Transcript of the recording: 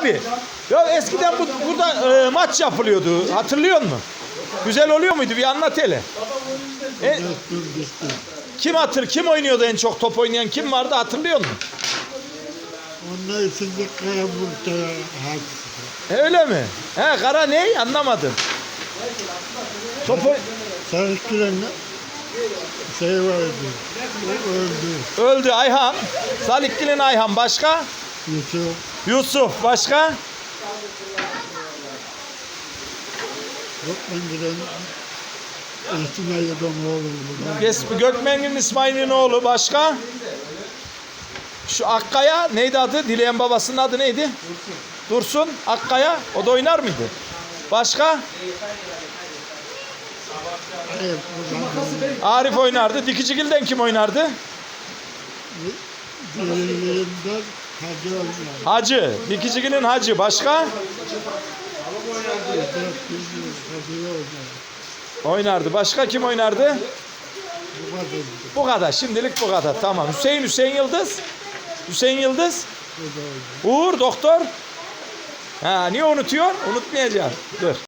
abi. Ya eskiden bu, burada e, maç yapılıyordu. Hatırlıyor musun? Güzel oluyor muydu? Bir anlat hele. E, kim hatır? Kim oynuyordu en çok top oynayan kim vardı hatırlıyor musun? Onlar Karaburt'a hak. E, öyle mi? He kara ne? Anlamadım. Top oy- Sarıklı'nın şey vardı. Öldü. öldü Ayhan. Salikgil'in Ayhan başka? Yusuf. Yusuf başka? Lokman giren İsmail Domoğlu. Yes- Gökmen'in İsmail'in oğlu başka? Şu Akkaya neydi adı? Dileyen babasının adı neydi? Dursun. Akkaya. O da oynar mıydı? Başka? Arif oynardı. Dikicigil'den kim oynardı? Hacı oynar. Hacı. Hacı. Başka? Oynardı. Başka kim oynardı? Bu kadar. Bu kadar. Şimdilik bu kadar. Tamam. Hüseyin Hüseyin Yıldız. Hüseyin Yıldız. Uğur doktor. Ha niye unutuyor? Unutmayacağım. Dur.